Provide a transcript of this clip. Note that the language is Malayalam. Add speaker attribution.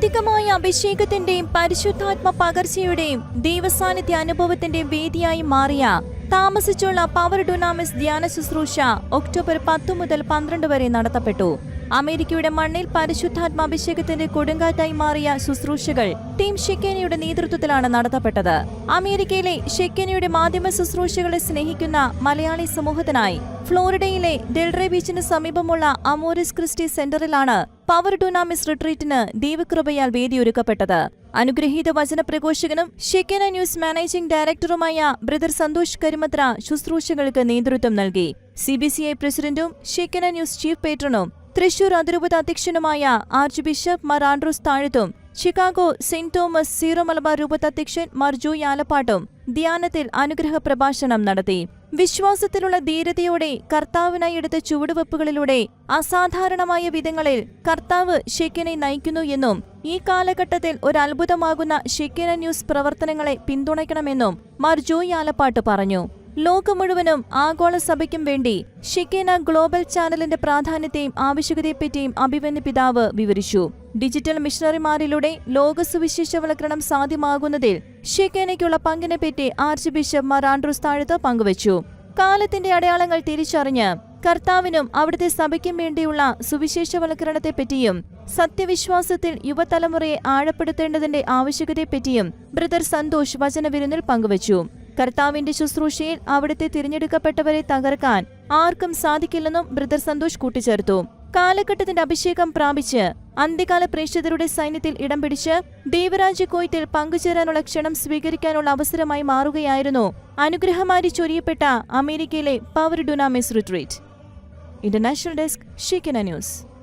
Speaker 1: അധികമായ അഭിഷേകത്തിന്റെയും പരിശുദ്ധാത്മ പകർച്ചയുടെയും ദൈവസാന്നിധ്യ അനുഭവത്തിന്റെയും വേദിയായി മാറിയ താമസിച്ചുള്ള പവർ ഡുനാമിസ് ധ്യാന ശുശ്രൂഷ ഒക്ടോബർ പത്തു മുതൽ പന്ത്രണ്ട് വരെ നടത്തപ്പെട്ടു. അമേരിക്കയുടെ മണ്ണിൽ പരിശുദ്ധാത്മ അഭിഷേകത്തിന്റെ കൊടുങ്കാറ്റായി മാറിയ ശുശ്രൂഷകൾ ടീം ഷെക്കേനയുടെ നേതൃത്വത്തിലാണ് നടത്തപ്പെട്ടത്. അമേരിക്കയിലെ ഷെക്കേനയുടെ മാധ്യമ ശുശ്രൂഷകളെ സ്നേഹിക്കുന്ന മലയാളി സമൂഹത്തിനായി ഫ്ലോറിഡയിലെ ഡെൽറെ ബീച്ചിന് സമീപമുള്ള അമോറിസ് ക്രിസ്റ്റി സെന്ററിലാണ് പവർ ടൂർണമെന്റ് റിട്രീറ്റിന് ദൈവകൃപയാൽ വേദിയൊരുക്കപ്പെട്ടത് അനുഗ്രഹീത വചന പ്രഘോഷകനും ഷെക്കേന ന്യൂസ് മാനേജിംഗ് ഡയറക്ടറുമായ ബ്രദർ സന്തോഷ് കരിമത്ര ശുശ്രൂഷകൾക്ക് നേതൃത്വം നൽകി. സി ബി സി ഐ പ്രസിഡന്റും ഷെക്കേന ന്യൂസ് ചീഫ് പേട്രണും തൃശൂർ അതിരൂപത അധ്യക്ഷനുമായ archbishop Mar Andrews താഴത്തും. Chicago Saint Thomas Syro Malabar രൂപത അധ്യക്ഷൻ മാർ ജോയ് ആലപ്പാട്ടും ധ്യാനത്തിൽ അനുഗ്രഹ പ്രഭാഷണം നടത്തി. വിശ്വാസത്തിലുള്ള ധീരതയോടെ കർത്താവിനായി എടുത്ത ചുവടുവെപ്പുകളിലൂടെ അസാധാരണമായ വിധങ്ങളിൽ കർത്താവ് ഷെക്കിനെ നയിക്കുന്നു എന്നും ഈ കാലഘട്ടത്തിൽ ഒരു അത്ഭുതമാകുന്ന ഷെക്കിന ന്യൂസ് പ്രവർത്തനങ്ങളെ പിന്തുണയ്ക്കണമെന്നും മാർ ജോയ് ആലപ്പാട്ട് പറഞ്ഞു. ലോകം മുഴുവനും ആഗോള സഭയ്ക്കും വേണ്ടി ഷിക്കേന ഗ്ലോബൽ ചാനലിന്റെ പ്രാധാന്യത്തെയും ആവശ്യകതയെപ്പറ്റിയും അഭിമന്യ പിതാവ് വിവരിച്ചു. ഡിജിറ്റൽ മിഷണറിമാരിലൂടെ ലോക സുവിശേഷവൽക്കരണം സാധ്യമാകുന്നതിൽ ഷിക്കേനയ്ക്കുള്ള പങ്കിനെപ്പറ്റി archbishop Mar Andrews Thazhath പങ്കുവച്ചു. കാലത്തിന്റെ അടയാളങ്ങൾ തിരിച്ചറിഞ്ഞ് കർത്താവിനും അവിടുത്തെ സഭയ്ക്കും വേണ്ടിയുള്ള സുവിശേഷവൽക്കരണത്തെപ്പറ്റിയും സത്യവിശ്വാസത്തിൽ യുവതലമുറയെ ആഴപ്പെടുത്തേണ്ടതിന്റെ ആവശ്യകതയെപ്പറ്റിയും ബ്രദർ സന്തോഷ് വചനവിരുന്നിൽ പങ്കുവച്ചു. കർത്താവിന്റെ ശുശ്രൂഷയിൽ അവിടുത്തെ തിരഞ്ഞെടുക്കപ്പെട്ടവരെ തകർക്കാൻ ആർക്കും സാധിക്കില്ലെന്നും ബ്രദർ സന്തോഷ് കൂട്ടിച്ചേർത്തു. കാലഘട്ടത്തിന്റെ അഭിഷേകം പ്രാപിച്ച് അന്ത്യകാല പ്രേക്ഷിതരുടെ സൈന്യത്തിൽ ഇടം പിടിച്ച് ദേവരാജ്യ കോയത്തിൽ പങ്കുചേരാനുള്ള ക്ഷണം സ്വീകരിക്കാനുള്ള അവസരമായി മാറുകയായിരുന്നു അനുഗ്രഹമാരി ചൊരിയപ്പെട്ട അമേരിക്കയിലെ power Dunamis retreat. International desk Shekinah news.